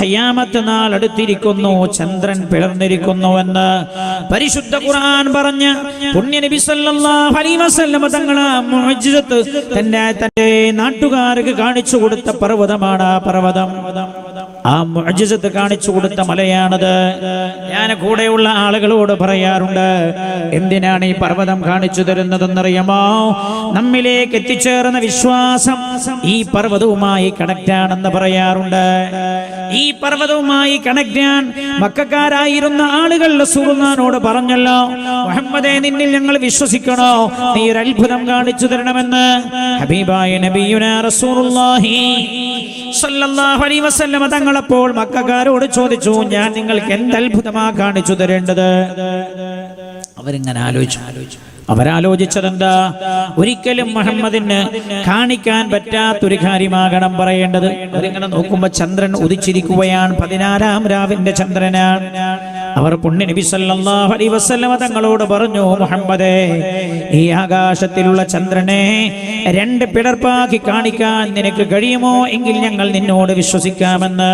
ഖിയാമത്ത് നാൾ അടുത്തിരിക്കുന്നു. ചന്ദ്രൻ പിളർന്നിരിക്കുന്നുവെന്ന് പരിശുദ്ധ ഖുർആൻ പറഞ്ഞ പുണ്യ നബി സല്ലല്ലാഹു അലൈഹി തങ്ങളെ തന്റെ തന്റെ നാട്ടുകാർക്ക് കാണിച്ചു കൊടുത്ത പർവതമാണ് ആ പർവതം. ആ മുഅ്ജിസത്ത് കാണിച്ചു കൊടുത്ത മലയാണത്. ഞാൻ കൂടെയുള്ള ആളുകളോട് പറയാറുണ്ട് എന്തിനാണ് ഈ പർവതം കാണിച്ചു തരുന്നതെന്നറിയാമോ? നമ്മിലേക്ക് എത്തിച്ചേർന്ന വിശ്വാസം ഈ പർവതവുമായി കണക്റ്റ് ആണെന്ന് പറയാറുണ്ട്. ഈ പർവതവുമായി കണക്ട് ചെയ്യാൻ മക്കാരായിരുന്ന ആളുകൾ സുറുനാനോട് പറഞ്ഞല്ലോ മുഹമ്മദേ നിന്നിൽ ഞങ്ങൾ വിശ്വസിക്കണോ? നീ ഒരു അത്ഭുതം കാണിച്ചു തരണമെന്ന്. ഹബീബായ റസൂലുള്ളാഹി അലൈഹി തങ്ങളപ്പോൾ മക്കാരോട് ചോദിച്ചു ഞാൻ നിങ്ങൾക്ക് എന്ത് അത്ഭുതമാ കാണിച്ചു തരേണ്ടത്? അവരിങ്ങനെ ആലോചിച്ചു. ആലോചിച്ചു അവരാലോചിച്ചതെന്താ? ഒരിക്കലും മുഹമ്മദിന് കാണിക്കാൻ പറ്റാത്തൊരു കാര്യമാകണം പറയേണ്ടത്. അവരിങ്ങനെ നോക്കുമ്പോ ചന്ദ്രൻ ഉദിച്ചിരിക്കുകയാണ്. പതിനാലാം രാവിന്റെ ചന്ദ്രനാണ്. അവർ പുണ്യ നബി സല്ലല്ലാഹു അലൈഹി വസല്ലമ തങ്ങളോട് പറഞ്ഞു മുഹമ്മദേ ഈ ആകാശത്തിലുള്ള ചന്ദ്രനെ രണ്ട് പിടർപ്പാക്കി കാണിക്കാൻ നിനക്ക് കഴിയുമോ? എങ്കിൽ ഞങ്ങൾ നിന്നോട് വിശ്വസിക്കാമെന്ന്.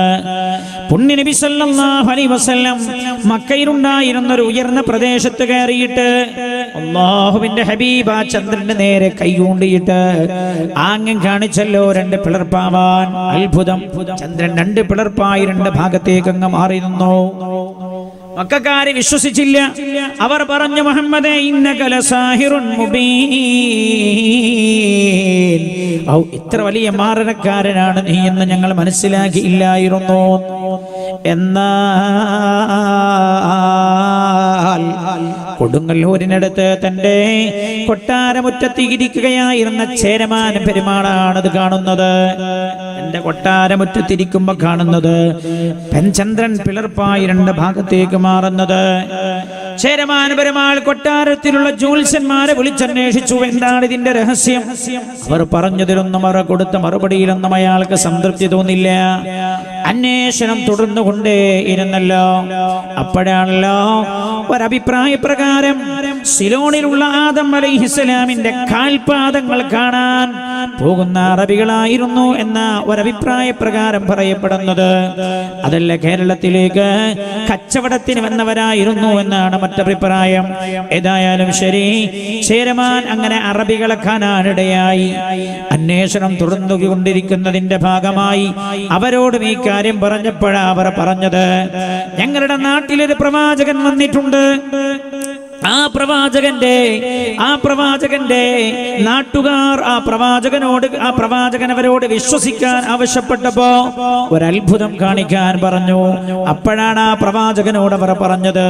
പുണ്യ നബി സല്ലല്ലാഹു അലൈഹി വസല്ലം മക്കയിലുണ്ടായിരുന്ന ഒരു ഉയർന്ന പ്രദേശത്ത് കയറിയിട്ട് അള്ളാഹുവിന്റെ ഹബീബ് ആ ചന്ദ്രന്റെ നേരെ കൈയൂണ്ടിയിട്ട് ആംഗ്യം കാണിച്ചല്ലോ രണ്ട് പിളർപ്പാവാൻ. അത്ഭുതം. ചന്ദ്രൻ രണ്ട് പിളർപ്പായി രണ്ട് ഭാഗത്തേക്ക് അങ്ങ് മാറി നിന്നു. മക്കാരെ വിശ്വസിച്ചില്ല. അവർ പറഞ്ഞു മുഹമ്മദ് ഇത്ര വലിയ മാരണക്കാരനാണ് നീ എന്ന് ഞങ്ങൾ മനസ്സിലാക്കിയില്ലായിരുന്നു? എന്നാൽ കൊടുങ്ങല്ലൂരിനടുത്ത് തന്റെ കൊട്ടാരമുറ്റത്ത് ഇരിക്കുകയായിരുന്ന ചേരമാൻ പെരുമാളാണത് കാണുന്നത്. എന്റെ കൊട്ടാരമുറ്റത്തിരിക്കുമ്പോ കാണുന്നത് പെൻചന്ദ്രൻ പിളർപ്പായി രണ്ട് ഭാഗത്തേക്ക് മാറുന്നത്. ചേരമാന പെരുമാൾ കൊട്ടാരത്തിലുള്ള ജ്യോത്സ്യന്മാരെ വിളിച്ചന്വേഷിച്ചു. എന്താണ് ഇതിന്റെ രഹസ്യം? അവർ പറഞ്ഞതിലൊന്നും അവർ കൊടുത്ത മറുപടിയിലൊന്നും അയാൾക്ക് സംതൃപ്തി തോന്നില്ല. അന്വേഷണം തുടർന്നുകൊണ്ടേ ഇരുന്നല്ലോ. അപ്പോഴാണല്ലോ ഒരഭിപ്രായ പ്രകാരം സിലോണിലുള്ള ആദം അലൈഹിസ്സലാമിന്റെ കാൽപാദങ്ങൾ കാണാൻ പോകുന്ന അറബികളായിരുന്നു എന്ന ഒരഭിപ്രായ പ്രകാരം പറയപ്പെടുന്നത്. അതല്ല കേരളത്തിലേക്ക് കച്ചവടത്തിന് വന്നവരായിരുന്നു എന്നാണ് മറ്റഭിപ്രായം. ഏതായാലും ശരി ചേരമാൻ അങ്ങനെ അറബികളെ കാണാനിടയായി അന്വേഷണം തുടർന്നുകൊണ്ടിരിക്കുന്നതിന്റെ ഭാഗമായി അവരോടും ഈ കാര്യം പറഞ്ഞപ്പോഴാണ് അവർ പറഞ്ഞത്. ഞങ്ങളുടെ നാട്ടിലൊരു പ്രവാചകൻ വന്നിട്ടുണ്ട്. ആ പ്രവാചകന്റെ ആ പ്രവാചകന്റെ നാട്ടുകാർ ആ പ്രവാചകനോട് ആ പ്രവാചകൻ അവരോട് വിശ്വസിക്കാൻ ആവശ്യപ്പെട്ടപ്പോ ഒരത്ഭുതം കാണിക്കാൻ പറഞ്ഞു. അപ്പോഴാണ് ആ പ്രവാചകനോട് അവർ പറഞ്ഞത്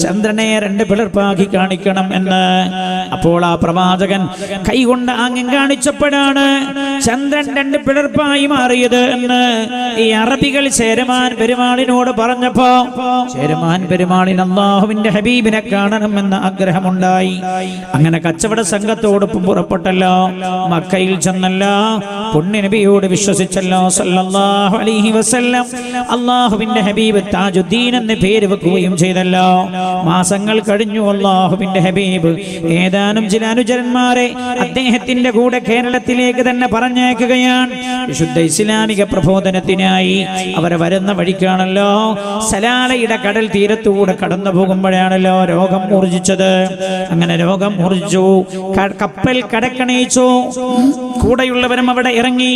ചന്ദ്രനെ രണ്ട് പിളർപ്പാക്കി കാണിക്കണം എന്ന്. അപ്പോൾ ആ പ്രവാചകൻ കൈകൊണ്ട് ആംഗ്യം കാണിച്ചപ്പോഴാണ് ചന്ദ്രൻ രണ്ട് പിളർപ്പായി മാറിയത് എന്ന് ഈ അറബികൾ ചേരമാൻ പെരുമാളിനോട് പറഞ്ഞപ്പോ ചേരമാൻ പെരുമാളിൻ അള്ളാഹുവിന്റെ ഹബീബിനെ കാണണമെന്ന് ആഗ്രഹമുണ്ടായി. അങ്ങനെ കച്ചവട സംഘത്തോടൊപ്പം പുറപ്പെട്ടല്ലോ. മക്കയിൽ ചെന്നല്ലോ. പൊണ്ണിനബിയോട് നബിയോട് വിശ്വസിച്ചല്ലോ. സല്ലല്ലാഹു അലൈഹി വസല്ലം. അള്ളാഹുവിന്റെ ഹബീബ് താജുദ്ദീൻ എന്ന് പേര് വെക്കുകയും ചെയ്തല്ലോ. മാസങ്ങൾ കഴിഞ്ഞു അള്ളാഹുവിന്റെ ഹബീബ്. ഏതാനും ചില അനുചരന്മാരെ അദ്ദേഹത്തിന്റെ കൂടെ കേരളത്തിലേക്ക് തന്നെ പറഞ്ഞേക്കുകയാണ് വിശുദ്ധ ഇസ്ലാമിക പ്രബോധനത്തിനായി അവരെ വരുന്ന വഴിക്കാണല്ലോ. സലാലയുടെ കടൽ തീരത്തൂടെ കടന്നു പോകുമ്പോഴാണല്ലോ രോഗം ഊർജിച്ചത് അങ്ങനെ രോഗം മുറിച്ചു. കപ്പൽ കടക്കണയിച്ചു. കൂടെയുള്ളവരും അവിടെ ഇറങ്ങി.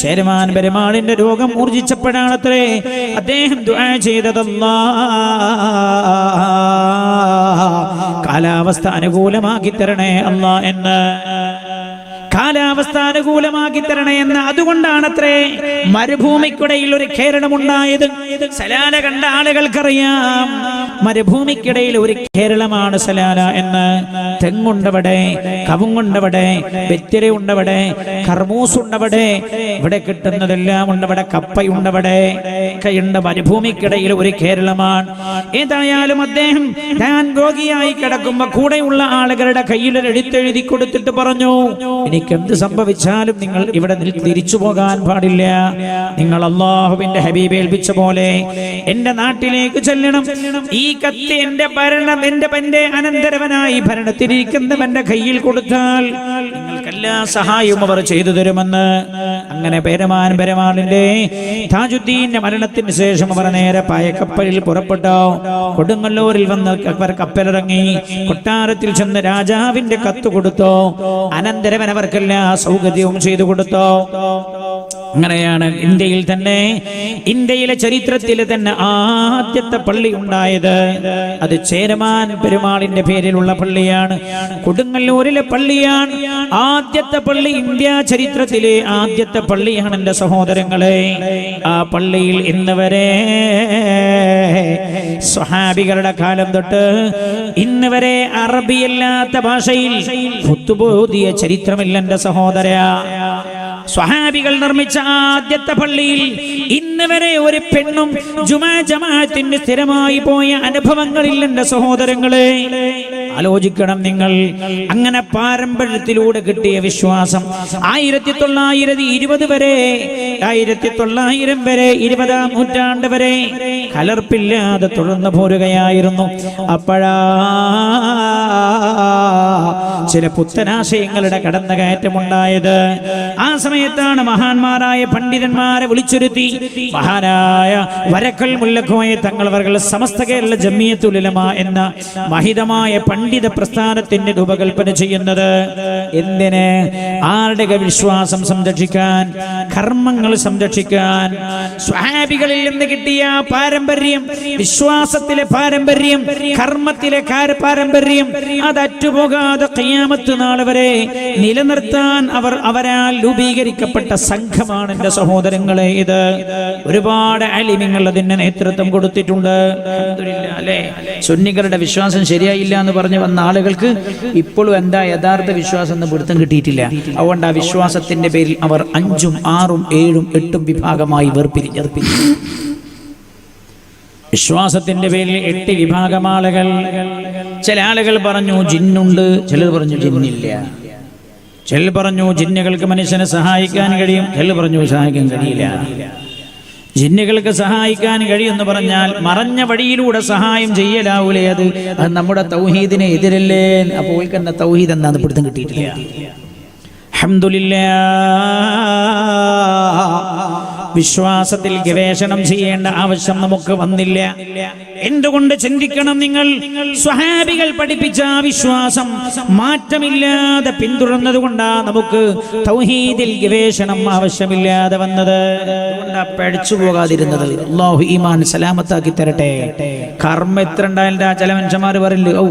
ചേരുമാൻ പെരുമാളിന്റെ രോഗം ഊർജിച്ചപ്പോഴാണത്രേ അദ്ദേഹം ചെയ്തതല്ലാ. കാലാവസ്ഥ അനുകൂലമാക്കി തരണേ അല്ല എന്ന്. കാലാവസ്ഥ അനുകൂലമാക്കി തരണേ എന്ന്. അതുകൊണ്ടാണത്രേ മരുഭൂമിക്കിടയിൽ ഒരു കേരളമുണ്ടായത്. സലാല കണ്ട ആളുകൾക്കറിയാം. മരുഭൂമിക്കിടയിൽ ഒരു കേരളമാണ് സലാല എന്ന്. തെങ്ങുണ്ടവിടെ കവുങ്ങുണ്ടവിടെ വെത്തിര ഉണ്ടവിടെ കർമൂസ് ഉണ്ടവിടെ ഇവിടെ കിട്ടുന്നതെല്ലാം ഉണ്ടവിടെ കപ്പയുണ്ടവിടെ. കയ്യുണ്ട മരുഭൂമിക്കിടയിൽ ഒരു കേരളമാണ്. ഏതായാലും അദ്ദേഹം ഞാൻ രോഗിയായി കിടക്കുമ്പോ കൂടെയുള്ള ആളുകളുടെ കയ്യിൽ ഒരു എഴുത്തെഴുതി കൊടുത്തിട്ട് പറഞ്ഞു എനിക്ക് എന്ത് സംഭവിച്ചാലും നിങ്ങൾ ഇവിടെ തിരിച്ചു പോകാൻ പാടില്ല. നിങ്ങൾ അള്ളാഹുവിന്റെ ഹബീബ് ഏൽപ്പിച്ച പോലെ എന്റെ നാട്ടിലേക്ക് ചെല്ലണം. ഈ കത്ത് എന്റെ ഭരണം എന്റെ പന്റെ അനന്തരവനായി ഭരണത്തിരിക്കുന്നവന്റെ കയ്യിൽ കൊടുത്താൽ എല്ലാ സഹായവും അവർ ചെയ്തു തരുമെന്ന്. അങ്ങനെ പേരമാൻ പെരുമാളിന്റെ താജുദ്ദീന്റെ മരണത്തിന് ശേഷം അവർ നേരെ പായക്കപ്പലിൽ പുറപ്പെട്ടോ. കൊടുങ്ങല്ലൂരിൽ വന്ന് അവർ കപ്പലിറങ്ങി കൊട്ടാരത്തിൽ ചെന്ന് രാജാവിന്റെ കത്ത് കൊടുത്തു. അനന്തരവൻ അവർക്കെല്ലാ സൗകര്യവും ചെയ്തു കൊടുത്തു. അങ്ങനെയാണ് ഇന്ത്യയിൽ തന്നെ ഇന്ത്യയിലെ ചരിത്രത്തിൽ തന്നെ ആദ്യത്തെ പള്ളി ഉണ്ടായത്. അത് ചേരമാൻ പെരുമാളിന്റെ പേരിലുള്ള പള്ളിയാണ്. കൊടുങ്ങല്ലൂരിലെ പള്ളിയാണ്. ആദ്യത്തെ പള്ളി ഇന്ത്യ ചരിത്രത്തിലെ ആദ്യത്തെ പള്ളിയാണ് എന്റെ സഹോദരങ്ങളെ. ആ പള്ളിയിൽ ഇന്ന് വരെ സ്വഹാബികളുടെ കാലം തൊട്ട് ഇന്ന് വരെ അറബിയല്ലാത്ത ഭാഷയിൽ പുത്തുബോധിയ ചരിത്രമില്ല എന്റെ സഹോദര. സ്വഹാബികൾ നിർമ്മിച്ച ആദ്യത്തെ പള്ളിയിൽ ഇന്ന് വരെ ഒരു പെണ്ണും ജുമാ ജമാഅത്തിന് സ്ഥിരമായി പോയ അനുഭവങ്ങളില്ല എന്റെ സഹോദരങ്ങളെ. ആലോചിക്കണം നിങ്ങൾ. അങ്ങനെ പാരമ്പര്യത്തിലൂടെ കിട്ടിയ വിശ്വാസം ആയിരത്തി തൊള്ളായിരത്തി ഇരുപത് വരെ ആയിരത്തി തൊള്ളായിരം വരെ ഇരുപതാം നൂറ്റാണ്ട് വരെ കലർപ്പില്ലാതെ തുടർന്നു പോരുകയായിരുന്നു. അപ്പോഴാ ചില പുത്തനാശയങ്ങളുടെ കടന്നുകയറ്റമുണ്ടായത്. ആ സമയത്താണ് മഹാന്മാരായ പണ്ഡിതന്മാരെ വിളിച്ചൊരുത്തി. മഹാനായ വരക്കൽ മുല്ലക്കോയ തങ്ങൾ അവർ സമസ്ത കേരള ജമ്മിയത്തുലമ എന്ന മഹിതമായ പണ്ഡിത പ്രസ്ഥാനത്തിന്റെ രൂപകൽപ്പന ചെയ്യുന്നത്. എന്തിന്? ആരുടെ വിശ്വാസം സംരക്ഷിക്കാൻ കർമ്മങ്ങൾ സംരക്ഷിക്കാൻ സ്വഹാബികളിൽ നിന്ന് കിട്ടിയ പാരമ്പര്യം വിശ്വാസത്തിലെ പാരമ്പര്യം കർമ്മത്തിലെ പാരമ്പര്യം അത് അറ്റുപോകാതെ കയ്യാമത്ത് നാൾ വരെ നിലനിർത്താൻ അവർ അവരാൽ രൂപീകരിക്കപ്പെട്ട സംഘമാണ് എന്റെ സഹോദരങ്ങളെ ഇത്. ഒരുപാട് അലിമിങ്ങൾ അതിന് നേതൃത്വം കൊടുത്തിട്ടുണ്ട്. അല്ലേ? സുന്നികളുടെ വിശ്വാസം ശരിയായില്ല എന്ന് പറഞ്ഞു വന്ന ആളുകൾക്ക് ഇപ്പോഴും എന്താ യഥാർത്ഥ വിശ്വാസം എന്ന് പിടുത്തം കിട്ടിയിട്ടില്ല. അതുകൊണ്ട് ആ വിശ്വാസത്തിന്റെ പേരിൽ അവർ അഞ്ചും ആറും ഏഴും എട്ടും വിഭാഗമായി വേർപിരിഞ്ഞർപ്പിച്ചു വിശ്വാസത്തിന്റെ പേരിൽ എട്ട് വിഭാഗം ആളുകൾ. ചില ആളുകൾ പറഞ്ഞു ജിന്നുണ്ട്. ചിലർ പറഞ്ഞു ജിന്നില്ല. ചിലർ പറഞ്ഞു ജിന്നുകൾക്ക് മനുഷ്യനെ സഹായിക്കാൻ കഴിയും. ചിലർ പറഞ്ഞു സഹായിക്കാൻ കഴിയില്ല. ജിന്നുകൾക്ക് സഹായിക്കാൻ കഴിയുമെന്ന് പറഞ്ഞാൽ മറഞ്ഞ വഴിയിലൂടെ സഹായം ചെയ്യലാവൂലേ അത്? അത് നമ്മുടെ തൗഹീദിനെ എതിരല്ലേ? അപ്പോൾ തന്നെ തൗഹീദ് എന്നാന്ന് പിടുത്തം കിട്ടിയിട്ടില്ല. അൽഹംദുലില്ലാ വിശ്വാസത്തിൽ ഗവേഷണം ചെയ്യേണ്ട ആവശ്യം നമുക്ക് വന്നില്ല. എന്തുകൊണ്ട് ചിന്തിക്കണം നിങ്ങൾ? സ്വഹാബികൾ പഠിപ്പിച്ച വിശ്വാസം മാറ്റമില്ലാതെ പിന്തുടർന്നത് കൊണ്ടാ നമുക്ക് തൗഹീദിൽ ഗവേഷണം ആവശ്യമില്ലാതെ വന്നത്. പഠിച്ചു പോകാതിരുന്നത്. ഈമാൻ സലാമത്താക്കി തരട്ടെ. കർമ്മ എത്ര ഉണ്ടായാലും ചില മനുഷ്യന്മാർ പറയില്ല ഓ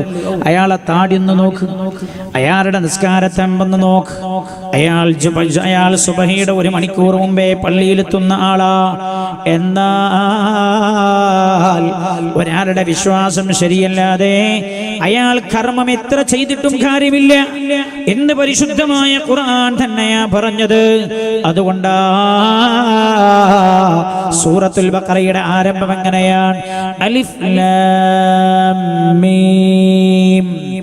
അയാളെ താടി ഒന്ന് നോക്ക്. അയാളുടെ നിസ്കാരത്തെമ്പൊന്ന് നോക്ക്. അയാൾ അയാൾ സുബഹിയുടെ ഒരു മണിക്കൂർ മുമ്പേ പള്ളിയിലെത്തുന്ന ആളാ. എന്നാൽ ഒരാളുടെ വിശ്വാസം ശരിയല്ലാതെ അയാൾ കർമ്മം എത്ര ചെയ്തിട്ടും കാര്യമില്ല എന്ന് പരിശുദ്ധമായ ഖുർആൻ തന്നെയാ പറഞ്ഞത്. അതുകൊണ്ടാ സൂറത്തുൽ ബഖറയുടെ ആരംഭം എങ്ങനെയാണ്? അലിഫ് ലാം മീം.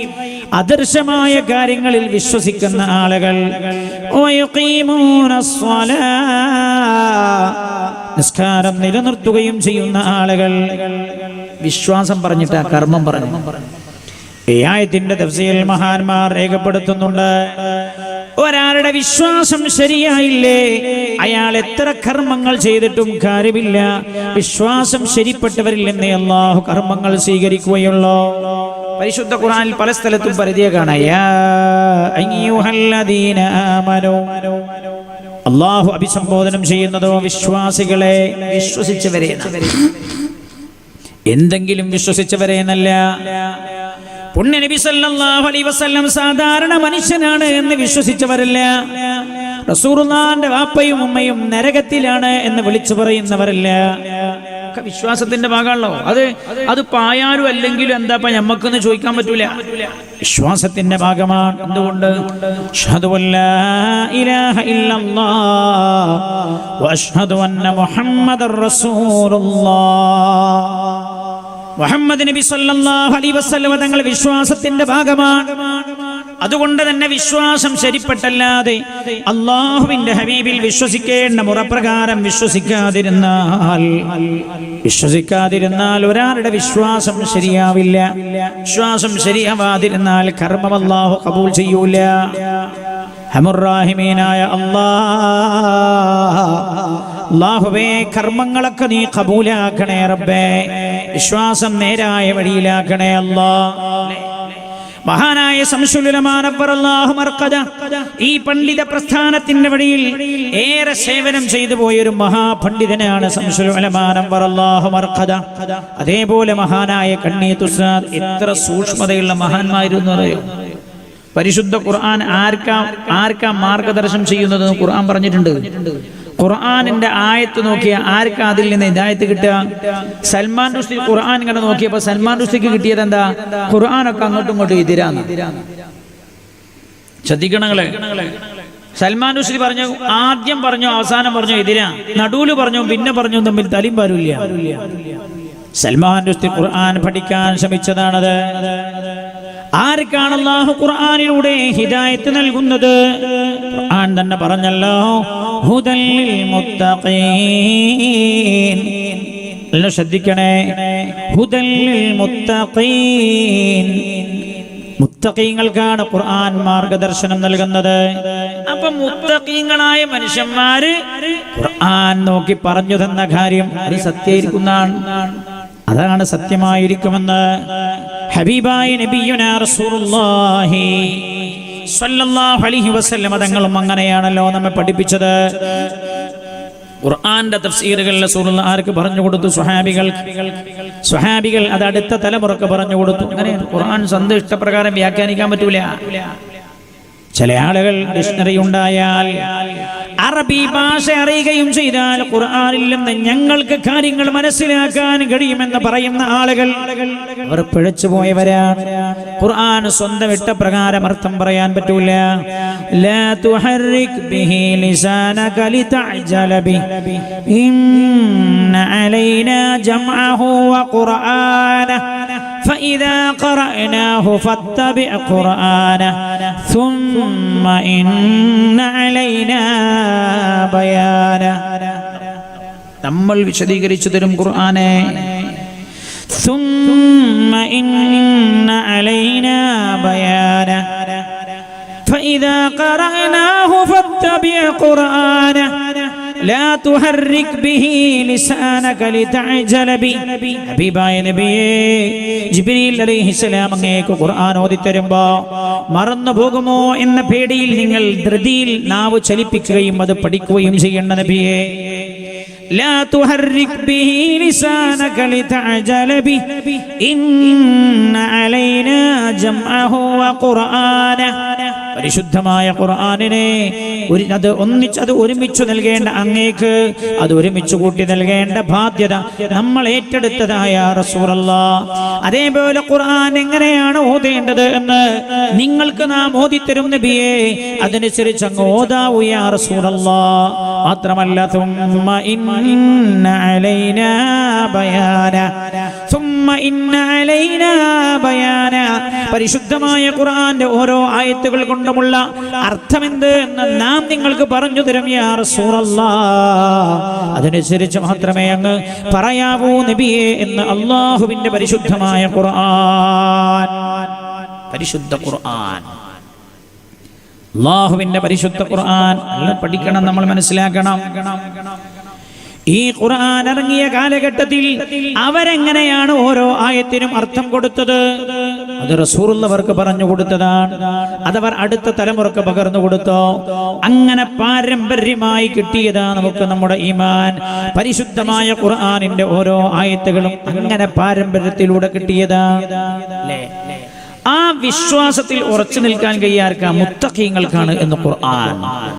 അദർശമായ കാര്യങ്ങളിൽ വിശ്വസിക്കുന്ന ആളുകൾ. നിസ്കാരം നിലനിർത്തുകയും ചെയ്യുന്ന ആളുകൾ. വിശ്വാസം പറഞ്ഞിട്ട് ആ കർമ്മം പറഞ്ഞു. ഈ ആയത്തിന്റെ തഫ്സീൽ മഹാന്മാർ രേഖപ്പെടുത്തുന്നുണ്ട്. ഒരാളുടെ വിശ്വാസം ശരിയായില്ലേ? അയാൾ എത്ര കർമ്മങ്ങൾ ചെയ്തിട്ടും കാര്യമില്ല. വിശ്വാസം ശരിപ്പെട്ടവരില്ലെന്നേ അല്ലാഹു അള്ളാഹു കർമ്മങ്ങൾ സ്വീകരിക്കുകയുള്ളൂ. പരിശുദ്ധ ഖുർആനിൽ പല സ്ഥലത്തും പരിധിയെ അള്ളാഹു അഭിസംബോധനം ചെയ്യുന്നതോ വിശ്വാസികളെ വിശ്വസിച്ചവരെ എന്തെങ്കിലും വിശ്വസിച്ചവരെ എന്നല്ല. പുണ്യ നബി സല്ലല്ലാഹു അലൈഹി വസല്ലം സാധാരണ മനുഷ്യനാണ് എന്ന് വിശ്വസിച്ചവരല്ല. റസൂറുള്ളാന്റെ വാപ്പയും ഉമ്മയും നരകത്തിലാണ് എന്ന് വിളിച്ചു പറയുന്നവരല്ല. ഒക്കെ വിശ്വാസത്തിന്റെ ഭാഗമാണല്ലോ. അത് അത് പായാലും അല്ലെങ്കിലും എന്താ ഞമ്മക്കൊന്ന് ചോദിക്കാൻ പറ്റൂല. വിശ്വാസത്തിന്റെ ഭാഗമാണ്. എന്തുകൊണ്ട്? മുഹമ്മദ് നബി സല്ലല്ലാഹു അലൈഹി വസല്ലം തങ്ങൾ വിശ്വാസത്തിന്റെ ഭാഗമാണ്. അതുകൊണ്ട് തന്നെ വിശ്വാസം ശരിപ്പെട്ടല്ലാതെ അള്ളാഹുവിന്റെ ഹബീബിൽ വിശ്വസിക്കേണ്ട മുറപ്രകാരം വിശ്വസിക്കാതിരുന്നാൽ വിശ്വസിക്കാതിരുന്നാൽ ഒരാളുടെ വിശ്വാസം ശരിയാവില്ല. വിശ്വാസം ശരിയാവാതിരുന്നാൽ കർമ്മം അള്ളാഹു കബൂൽ ചെയ്യൂല. ഹമുറാഹിമീനായ അല്ലാ അല്ലാഹുവേ കർമ്മങ്ങളൊക്കെ നീ കബൂലാക്കണേ റബ്ബേ. വിശ്വാസം നേരായ വഴിയിലാക്കണേ അല്ലാ മഹാനായ ഈ പണ്ഡിത പ്രസ്ഥാനത്തിന്റെ വഴിയിൽ ഏറെ സേവനം ചെയ്തു പോയൊരു മഹാപണ്ഡിതനാണ് അതേപോലെ മഹാനായ കണ്ണീത്തുസാദ് എത്ര സൂക്ഷ്മതയുള്ള മഹാന്മായിരുന്നു അറിയോ പരിശുദ്ധ ഖുർആൻ ആർക്കാ ആർക്കാ മാർഗദർശനം ചെയ്യുന്നതെന്ന് ഖുർആൻ പറഞ്ഞിട്ടുണ്ട്. ഖുർആനിന്റെ ആയത്ത് നോക്കിയ ആർക്കാ അതിൽ നിന്ന് ഇതായത്ത് കിട്ടുക? സൽമാൻ റുഷ്ദി ഖുർആൻ ഇങ്ങനെ നോക്കിയപ്പോ സൽമാൻ റുഷ്ദിക്ക് കിട്ടിയത് എന്താ? ഖുർആാനൊക്കെ അങ്ങോട്ടും ഇങ്ങോട്ടും എതിരാണ് ശ്രദ്ധിക്കണങ്ങളെ? സൽമാൻ റുഷ്ദി പറഞ്ഞു ആദ്യം പറഞ്ഞു അവസാനം പറഞ്ഞു എതിരാ. നടുവിൽ പറഞ്ഞു പിന്നെ പറഞ്ഞു തമ്മിൽ തലിം പാരില്ല. സൽമാൻ റുഷ്ദി ഖുർആൻ പഠിക്കാൻ ശ്രമിച്ചതാണത്. ആർക്കാണ് അല്ലാഹു ഖുർആനിലൂടെ ഹിദായത്ത് നൽകുന്നത്? ഖുർആൻ തന്നെ പറഞ്ഞല്ലോ ഹുദൽ മുത്തഖീൻ എല്ലാം ശ്രദ്ധിക്കണേ. ഹുദൽ മുത്തഖീൻ മുത്തഖീങ്ങൾക്കാണ് ഖുർആൻ മാർഗദർശനം നൽകുന്നത്. അപ്പൊ മുത്തഖീങ്ങളായ മനുഷ്യന്മാര് ഖുർആൻ നോക്കി പറഞ്ഞു തന്ന കാര്യം അത് സത്യമായിരിക്കുന്നതാണ് അതാണ് സത്യമായിരിക്കുമെന്ന്. ഹബീബായി നബിയുന റസൂലുള്ളാഹി സ്വല്ലല്ലാഹു അലൈഹി വസല്ലം തങ്ങളും അങ്ങനെയാണല്ലോ നമ്മെ പഠിപ്പിച്ചത്. ഖുർആന്റെ തഫ്സീറുകളിലെ റസൂലുള്ള ആർക്ക് പറഞ്ഞു കൊടുത്തു? സ്വഹാബികൾ. സ്വഹാബികൾ അത് അടുത്ത തലമുറയ്ക്ക് പറഞ്ഞു കൊടുത്തു. അങ്ങനെ ഖുർആൻ സ്വന്തം ഇഷ്ടപ്രകാരം വ്യാഖ്യാനിക്കാൻ പറ്റൂല. ചില ആളുകൾ ഡിക്ഷണറി ഉണ്ടായാൽ അറബി ഭാഷ അറിയുകയും ചെയ്താൽ ഖുർആാനില്ലെന്ന് ഞങ്ങൾക്ക് കാര്യങ്ങൾ മനസ്സിലാക്കാൻ കഴിയുമെന്ന് പറയുന്ന ആളുകൾ അവർ പിഴച്ചു പോയവരാണ് ഖുർആൻ സ്വന്തം ഇഷ്ടപ്രകാരം അർത്ഥം പറയാൻ പറ്റൂല. ഇന്ന അലൈനാ ജംഅഹു വഖുർആനഹു فإذا قرأناه فاتبع قرآنه ثم إن علينا بيانه നമ്മൾ വിശദീകരിച്ചു തരും ഖുർആനെ ثم إن علينا بيانه فإذا قرأناه فاتبع قرآنه لا تحرك به لسانك لتعجل به ഹബീബായ നബിയേ ജിബ്രീൽ അലൈഹിസ്സലാം അങ്ങേക്ക് ഖുർആൻ ഓതി തരുമ്പോ മറന്നു പോകുമോ എന്ന പേടിയിൽ നിങ്ങൾ ധൃതിയിൽ നാവ് ചലിപ്പിക്കുകയും അത് പഠിക്കുകയും ചെയ്യേണ്ട നബിയേ لا تحرك به لسانك لتعجل به إن علينا جمعه وقرآنه പരിശുദ്ധമായ ഖുർആാനിനെ ഒരു അത് ഒന്നിച്ചത് ഒരുമിച്ചു നൽകേണ്ട അങ്ങേക്ക് അത് ഒരുമിച്ച് കൂട്ടി നൽകേണ്ട ബാധ്യത നമ്മൾ ഏറ്റെടുത്തതായ റസൂറല്ല അതേപോലെ ഖുർആൻ എങ്ങനെയാണ് ഓതേണ്ടത് എന്ന് നിങ്ങൾക്ക് നാം ഓതിത്തരും നബിയെ. അതനുസരിച്ച് അങ്ങ് ഓതാവുയാ റസൂറല്ല മാത്രമല്ല ബയാന. ബയാന. പരിശുദ്ധമായ ഖുർആന്റെ ഓരോ ആയത്തുകൾ കൊണ്ടുമുള്ള അർത്ഥമെന്ത് എന്ന് നാം നിങ്ങൾക്ക് പറഞ്ഞു തരും അതനുസരിച്ച് മാത്രമേ അങ്ങ് പറയാവൂ നബിയെ എന്ന് അള്ളാഹുവിന്റെ പരിശുദ്ധമായ ഖുർആൻ. പരിശുദ്ധ ഖുർആൻ. അള്ളാഹുവിന്റെ പരിശുദ്ധ ഖുർആൻ. പഠിക്കണം നമ്മൾ മനസ്സിലാക്കണം. ഈ ഖുർആൻ ഇറങ്ങിയ കാലഘട്ടത്തിൽ അവരെങ്ങനെയാണ് ഓരോ ആയത്തിനും അർത്ഥം കൊടുത്തത്? അത് റസൂറുള്ളവർക്ക് പറഞ്ഞു കൊടുത്തതാണ്. അതവർ അടുത്ത തലമുറയ്ക്ക് പകർന്നു കൊടുത്തോ? അങ്ങനെ പാരമ്പര്യമായി കിട്ടിയതാ നമുക്ക് നമ്മുടെ ഈമാൻ. പരിശുദ്ധമായ ഖുർആനിന്റെ ഓരോ ആയത്തുകളും അങ്ങനെ പാരമ്പര്യത്തിലൂടെ കിട്ടിയതാ. ആ വിശ്വാസത്തിൽ ഉറച്ചു നിൽക്കാൻ കഴിയാർക്ക മുത്തഖീങ്ങൾക്കാണ് എന്ന് ഖുർആൻ.